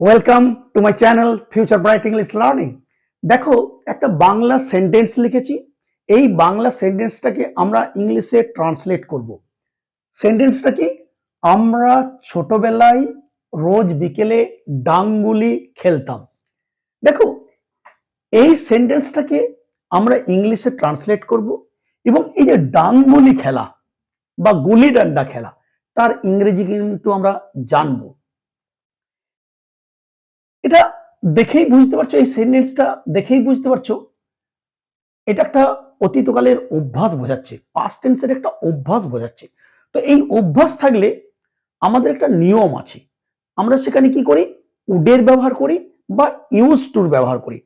Welcome to my channel future bright English learning দেখো, একটা Bangla sentence লিখেছি। এই বাংলা সেন্টেন্সটাকে আমরা ইংলিশে ট্রান্সলেট করব। সেন্টেন্সটা কি? আমরা ছোটবেলায় রোজ বিকেলে ডাঙ্গুলি খেলতাম। দেখো, এই সেন্টেন্সটাকে আমরা ইংলিশে ট্রান্সলেট করব এবং এই যে ডাঙ্গুলি খেলা বা গুলি ডান্ডা খেলা, তার ইংরেজি কিন্তু আমরা জানব। এটা দেখেই বুঝতে পারছ, এই সেন্টেন্সটা দেখেই বুঝতে পারছ। এটা একটা অতীতকালের অভ্যাস বোঝাচ্ছে পাস্ট টেন্সের একটা অভ্যাস বোঝাচ্ছে। তো এই অভ্যাস থাকলে আমাদের একটা নিয়ম আছে। আমরা সেখানে কি করি? উডের ব্যবহার করি বা ইউজ টুর ব্যবহার করি।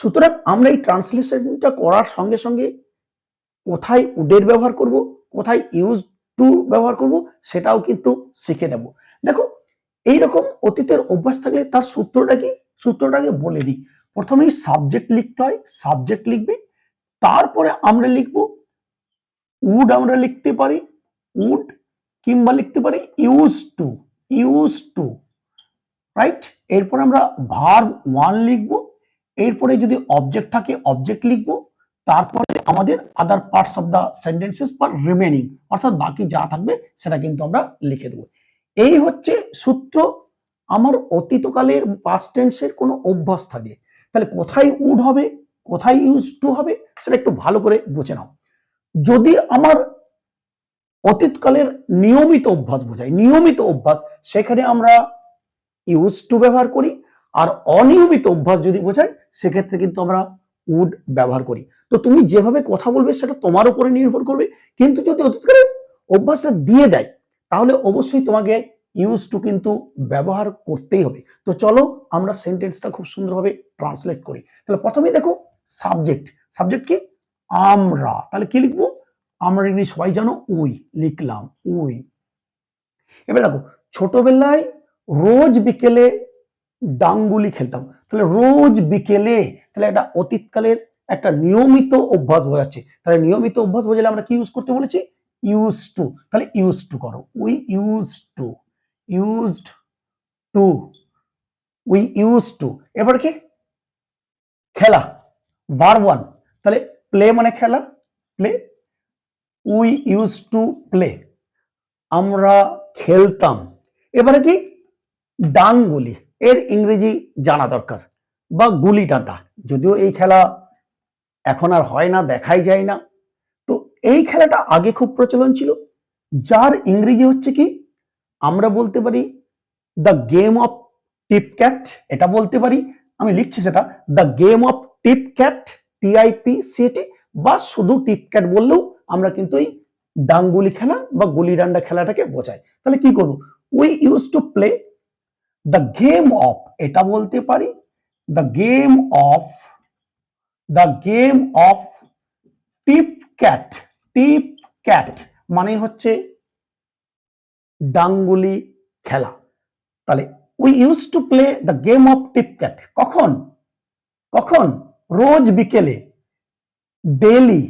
সুতরাং আমরা এই ট্রান্সলেশনটা করার সঙ্গে সঙ্গে কোথায় উডের ব্যবহার করব, কোথায় ইউজ টু ব্যবহার করব, সেটাও কিন্তু শিখে নেব। দেখো এইরকম অতীতের অভ্যাস থাকলে তার সূত্রটা কি? সূত্রটাকে বলে দিই। প্রথমেই সাবজেক্ট লিখতে হয় সাবজেক্ট লিখবে, তারপরে আমরা লিখব উড আমরা লিখতে পারি উড কিংবা লিখতে পারি use to use to write এরপর আমরা ভার ওয়ান লিখব, এরপরে যদি অবজেক্ট থাকে অবজেক্ট লিখব, তারপরে আমাদের other parts of the sentences per remaining অর্থাৎ বাকি যা থাকবে সেটা কিন্তু আমরা লিখে দেবো। এই হচ্ছে সূত্র আমার অতীতকালের পাস্ট টেন্সের কোনো অভ্যাস থাকে তাহলে কোথায় উড হবে, কোথায় ইউজ টু হবে, সেটা একটু ভালো করে বুঝে নাও। যদি আমার অতীতকালের নিয়মিত অভ্যাস বোঝায় নিয়মিত অভ্যাস, সেখানে আমরা ইউজ টু ব্যবহার করি আর অনিয়মিত অভ্যাস যদি বোঝায় সেক্ষেত্রে কিন্তু আমরা উড ব্যবহার করি। তো তুমি যেভাবে কথা বলবে, সেটা তোমার উপরে নির্ভর করবে। কিন্তু যদি অতীতকালের অভ্যাসটা দিয়ে দেয় তাহলে অবশ্যই তোমাকে ইউজ টু কিন্তু ব্যবহার করতেই হবে। তো চলো আমরা সেন্টেন্সটা খুব সুন্দরভাবে ট্রান্সলেট করি। তাহলে প্রথমেই দেখো সাবজেক্ট সাবজেক্ট কি? আমরা। তাহলে কি লিখব? আমরা ইংলিশ সবাই জানো, উই। লিখলাম, উই। এবার দেখো, ছোটবেলায় রোজ বিকেলে ডাঙ্গুলি খেলতাম। তাহলে রোজ বিকেলে, তাহলে একটা অতীতকালের একটা নিয়মিত অভ্যাস বোঝাচ্ছে। তাহলে নিয়মিত অভ্যাস বোঝালে আমরা কি ইউজ করতে বলেছি? ইউজ টু তাহলে ইউজ টু করো। We use to used to we use to এবার কি? খেলা বার ওয়ান তাহলে প্লে মানে খেলা play we use to play আমরা খেলতাম। এবারে কি? ডাংগুলি এর ইংরেজি জানা দরকার, বা গুলি ডাঁটা। যদিও এই খেলা এখন আর হয় না, দেখাই যায় না। এই খেলাটা আগে খুব প্রচলন ছিল। যার ইংরেজি হচ্ছে কি? আমরা বলতে পারি the game of tip cat এটা বলতে পারি। আমি লিখছি সেটা the game of tip cat T I P C T বা শুধু টিপ ক্যাট বললেও আমরা কিন্তু এই ডাঙ্গুলি খেলা বা গুলি ডান্ডা খেলাটাকে বোঝাই। তাহলে কি করব? We use to play the game of এটা বলতে পারি the game of the game of tip cat tip cat মানে হচ্ছে ডাঙ্গুলি খেলা। তাহলে we use to play the game of tip cat. কখন? কখন? রোজ বিকেলে। ডেলি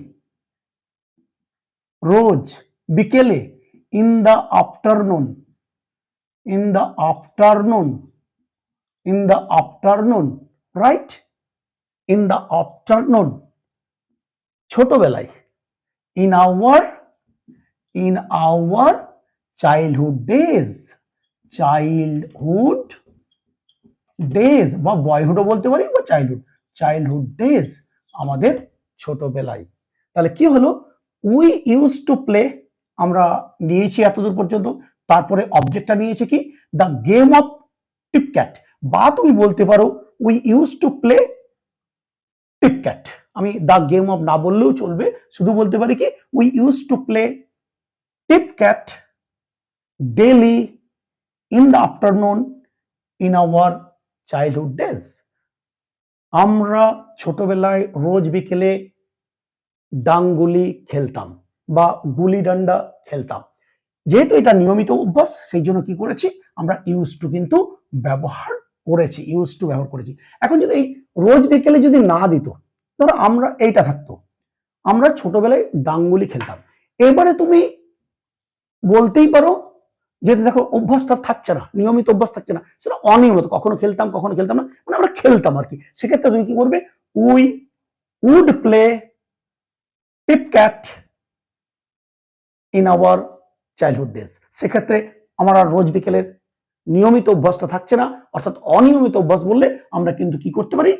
রোজ বিকেলে। In the afternoon in the afternoon in the afternoon right in the afternoon ছোটবেলায়। In our in our childhood days childhood days বা বয়হুডও বলতে পারি, বা চাইল্ডহুড চাইল্ডহুড ডেজ আমাদের ছোটবেলায়। তাহলে কি হলো? উই ইউজ টু প্লে আমরা নিয়েছি এতদূর পর্যন্ত, তারপরে অবজেক্টটা নিয়েছে কি? The game of tip cat বা তুমি বলতে পারো we use to play tip cat আমি দ্য গেম অফ না বললেও চলবে। শুধু বলতে পারি কি we use to play tip cat daily in the afternoon in our childhood days আমরা ছোটবেলায় রোজ বিকেলে ডাঙ্গুলি খেলতাম বা গুলি ডান্ডা খেলতাম। যেহেতু এটা নিয়মিত অভ্যাস, সেই জন্য কি করেছি, আমরা ইউজ টু কিন্তু ব্যবহার করেছি ইউজ টু ব্যবহার করেছি। এখন যদি রোজ বিকেলে যদি না দিত ধরো আমরা এইটা থাকতো। আমরা ছোটবেলায় ডাঙ্গুলি খেলতাম। এবারে তুমি বলতেই পারো যেহেতু দেখো অভ্যাসটা থাকছে না, নিয়মিত অভ্যাস থাকছে না। সেটা অনিয়মিত, কখনো খেলতাম কখনো খেলতাম না মানে আমরা খেলতাম আর কি। সেক্ষেত্রে তুমি কি করবে? We would play tip cat in our childhood days. সেক্ষেত্রে আমার আর রোজ বিকেলের নিয়মিত অভ্যাসটা থাকছে না, অর্থাৎ অনিয়মিত অভ্যাস বললে আমরা কিন্তু কি করতে পারি?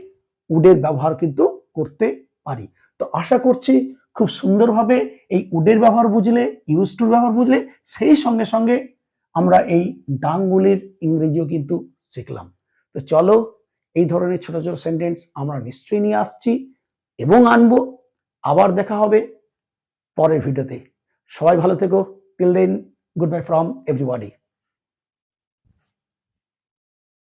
উডের ব্যবহার কিন্তু করতে পারি। তো আশা করছি খুব সুন্দরভাবে এই উডের ব্যবহার বুঝলে, ইউজ টুর ব্যবহার বুঝলে, সেই সঙ্গে সঙ্গে আমরা এই ডাংগুলির ইংরেজিও কিন্তু শিখলাম। তো চলো, এই ধরনের ছোট ছোট সেন্টেন্স আমরা নিশ্চয়ই নিয়ে আসছি এবং আনব। আবার দেখা হবে পরের ভিডিওতে। সবাই ভালো থেকো। Till then goodbye from everybody